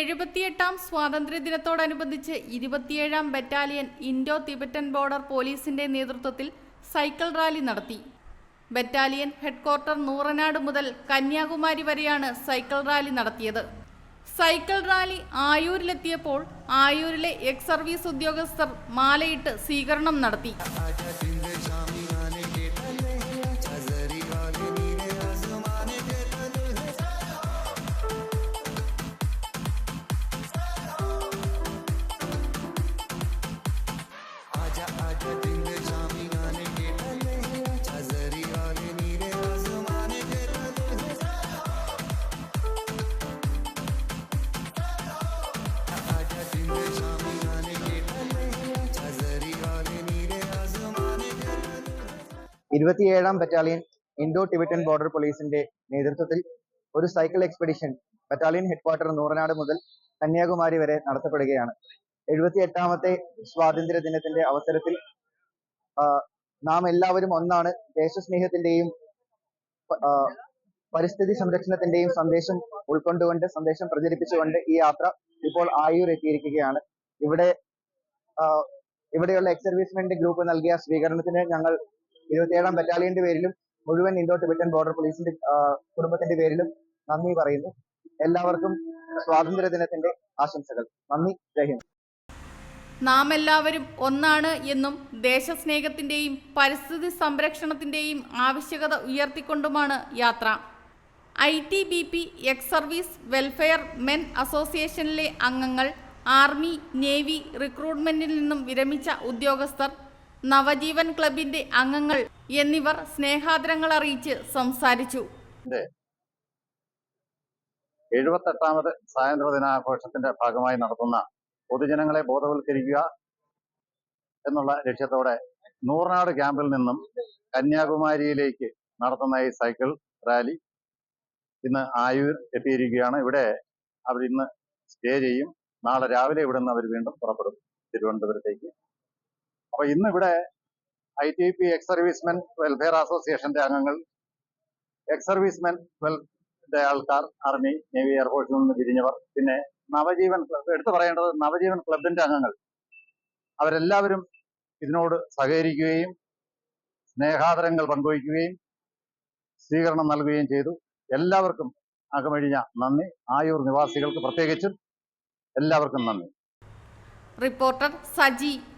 എഴുപത്തിയെട്ടാം സ്വാതന്ത്ര്യദിനത്തോടനുബന്ധിച്ച് ഇരുപത്തിയേഴാം battalion Indo Tibetan border പോലീസിന്റെ നേതൃത്വത്തിൽ സൈക്കിൾ റാലി നടത്തി. ബറ്റാലിയൻ ഹെഡ്ക്വാർട്ടർ നൂറനാട് മുതൽ കന്യാകുമാരി വരെയാണ് സൈക്കിൾ റാലി നടത്തിയത്. സൈക്കിൾ റാലി ആയൂരിലെത്തിയപ്പോൾ ആയൂരിലെ എക്സ് സർവീസ് ഉദ്യോഗസ്ഥർ മാലയിട്ട് സ്വീകരണം നടത്തി. ഇരുപത്തിയേഴാം ബറ്റാലിയൻ ഇൻഡോ ടിബറ്റൻ ബോർഡർ പോലീസിന്റെ നേതൃത്വത്തിൽ ഒരു cycle expedition battalion headquarter Nooranad മുതൽ കന്യാകുമാരി വരെ നടത്തപ്പെടുകയാണ്. എഴുപത്തി എട്ടാമത്തെ സ്വാതന്ത്ര്യ ദിനത്തിന്റെ അവസരത്തിൽ നാം എല്ലാവരും ഒന്നാണ് ദേശസ്നേഹത്തിന്റെയും സ്നേഹത്തിന്റെയും പരിസ്ഥിതി സംരക്ഷണത്തിന്റെയും സന്ദേശം ഉൾക്കൊണ്ടുകൊണ്ട് സന്ദേശം പ്രചരിപ്പിച്ചുകൊണ്ട് ഈ യാത്ര ഇപ്പോൾ ആയൂർ എത്തിയിരിക്കുകയാണ് ഇവിടെ ഇവിടെയുള്ള എക്സ് സർവീസ്മെന്റ് ഗ്രൂപ്പ് നൽകിയ സ്വീകരണത്തിന് ഞങ്ങൾ ഇരുപത്തിയേഴാം ബറ്റാലിയന്റെ പേരിലും മുഴുവൻ ഇൻഡോ ടിബറ്റൻ ബോർഡർ പോലീസിന്റെ കുടുംബത്തിന്റെ പേരിലും നന്ദി പറയുന്നു. എല്ലാവർക്കും സ്വാതന്ത്ര്യ ദിനത്തിന്റെ ആശംസകൾ. നന്ദി. ജയ് നാം എല്ലാവരും ഒന്നാണ് എന്നും ദേശസ്നേഹത്തിന്റെയും പരിസ്ഥിതി സംരക്ഷണത്തിന്റെയും ആവശ്യകത ഉയർത്തിക്കൊണ്ടുമാണ് യാത്ര. I T B P ex service welfare men അസോസിയേഷനിലെ അംഗങ്ങൾ ആർമി നേവി റിക്രൂട്ട്മെന്റിൽ നിന്നും വിരമിച്ച ഉദ്യോഗസ്ഥർ നവജീവൻ ക്ലബിന്റെ അംഗങ്ങൾ എന്നിവർ സ്നേഹാദരങ്ങൾ അറിയിച്ച് സംസാരിച്ചു. എഴുപത്തെട്ടാമത് സ്വാതന്ത്ര്യ ദിനാഘോഷത്തിന്റെ ഭാഗമായി നടത്തുന്ന പൊതുജനങ്ങളെ ബോധവൽക്കരിക്കുക എന്നുള്ള ലക്ഷ്യത്തോടെ നൂറനാട് ക്യാമ്പിൽ നിന്നും കന്യാകുമാരിയിലേക്ക് നടത്തുന്ന ഈ സൈക്കിൾ റാലി ഇന്ന് ആയൂർ എത്തിയിരിക്കുകയാണ്. ഇവിടെ അവർ ഇന്ന് സ്റ്റേ ചെയ്യും. നാളെ രാവിലെ ഇവിടെ നിന്ന് അവർ വീണ്ടും പുറപ്പെടും തിരുവനന്തപുരത്തേക്ക്. അപ്പൊ ഇന്ന് ഇവിടെ I T P ex servicemen welfare അസോസിയേഷന്റെ അംഗങ്ങൾ എക്സ് സർവീസ്മെൻ വെൽ ആൾക്കാർ ആർമി നേവി എയർഫോഴ്സിൽ നിന്ന് പിരിഞ്ഞവർ പിന്നെ നവജീവൻ ക്ലബ് എടുത്തു പറയേണ്ടത് നവജീവൻ ക്ലബിന്റെ അംഗങ്ങൾ. അവരെല്ലാവരും ഇതിനോട് സഹകരിക്കുകയും സ്നേഹാദരങ്ങൾ പങ്കുവയ്ക്കുകയും സ്വീകരണം നൽകുകയും ചെയ്തു. എല്ലാവർക്കും അകമഴിഞ്ഞ നന്ദി. ആയൂർ നിവാസികൾക്ക് പ്രത്യേകിച്ചും എല്ലാവർക്കും നന്ദി. റിപ്പോർട്ടർ സജി